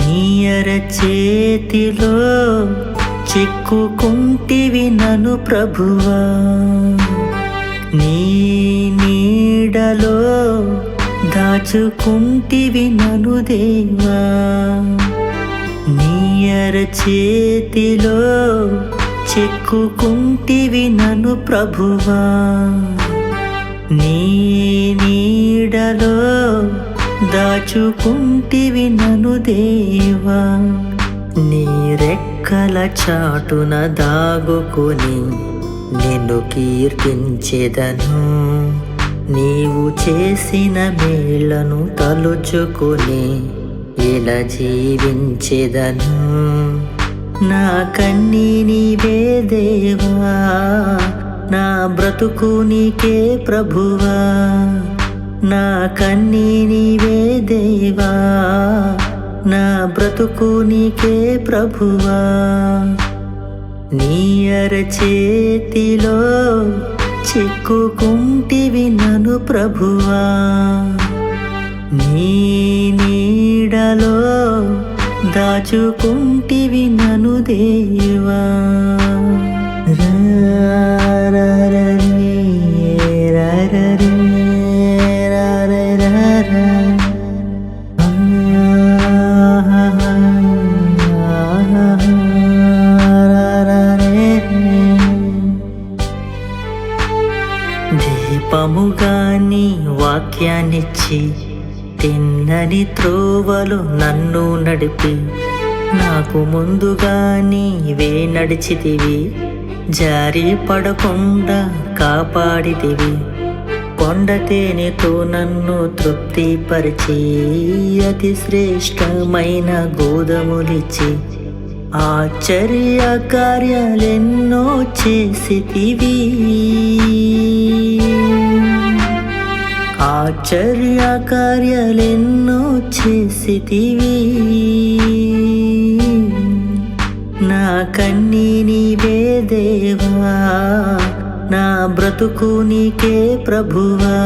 నీయర చేతిలో చిక్కుకుంటివి నను ప్రభువా. నీ నీడలో దాచుకుంటివి నను దేవా. నీయర చేతిలో చిక్కుకుంటివి నను ప్రభువా. నీ నీడలో దాచుకుంటివి నను దేవా. నీ రెక్కల చాటున దాగుకుని నిన్ను కీర్తించెదను. నీవు చేసిన మేళ్ళను తలుచుకుని ఇలా జీవించెదను. నా కన్నీ నీవే దేవా నా బ్రతుకు నీకే ప్రభువా. నా కన్నీ నీవే దేవా నా బ్రతుకు నీకే ప్రభువా. నీ చేతిలో చిక్కుకుంటివి నను ప్రభువా. నీ నీడలో దాచుకుంటివి నను దేవా. వాక్యాన్నిచ్చి తిన్నని త్రోవలు నన్ను నడిపి. నాకు ముందుగా నీవే నడిచితివి. జారి పడకుండా కాపాడితివి. కొండ తేనెతో నన్ను తృప్తిపరిచి అతి శ్రేష్టమైన గోధుమలిచ్చి. ఆశ్చర్య కార్యాలెన్నో చేసితివి. ఆశ్చర్య కార్యాలెన్నో చేసితివి. నా కన్నీ నీవే దేవా నా బ్రతుకు నీకే ప్రభువా.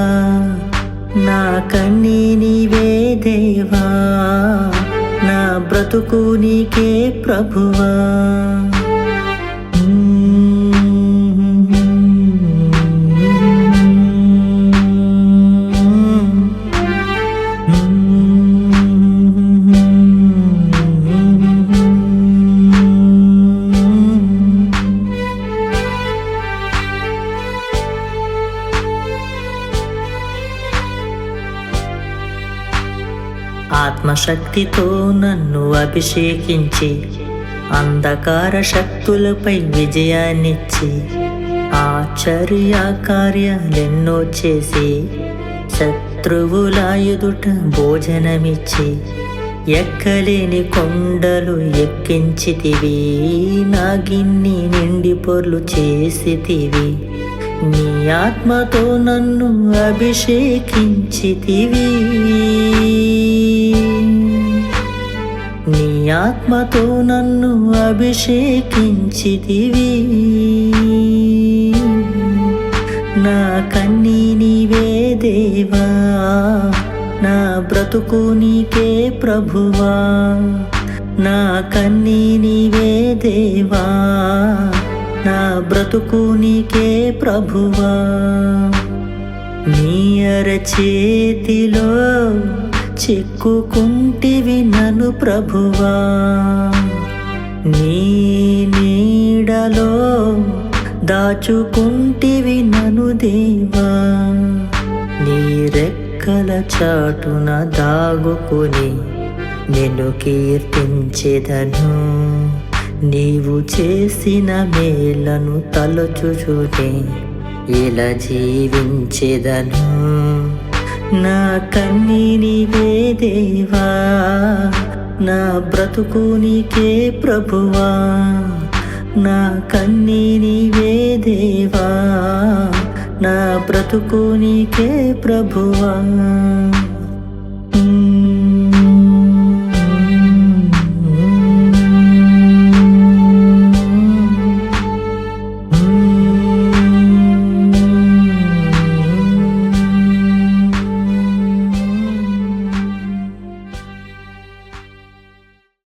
నా కన్నీ నీవే దేవా నా బ్రతుకు నీకే ప్రభువా. ఆత్మశక్తితో నన్ను అభిషేకించి అంధకార శక్తులపై విజయాన్నిచ్చి ఆశ్చర్య కార్యాలెన్నో చేసి శత్రువులాయుదుట భోజనమిచ్చి ఎక్కలేని కొండలు ఎక్కించితివి నా గిన్ని నిండి పొర్లు చేసితివి నీ ఆత్మతో నన్ను అభిషేకించితివి. ఆత్మతో నన్ను అభిషేకించితివి. నా కన్నీ నీవే దేవా నా బ్రతుకు నీకే ప్రభువా. నా కన్నీ నీవే దేవా నా బ్రతుకు నీకే ప్రభువా. నీ చేతిలో చిక్కుకుంటివి నను ప్రభువా. నీ నీడలో దాచుకుంటివి నను దేవా. నీ రెక్కల చాటున దాగుకుని నిన్ను కీర్తించెదను. నీవు చేసిన మేలను తలచుచునే ఇలా జీవించెదను. నా కన్నీ దేవా నా బ్రతుకు నీకే ప్రభువా నా కన్నీ దేవా నా బ్రతుకు నీకే ప్రభువా.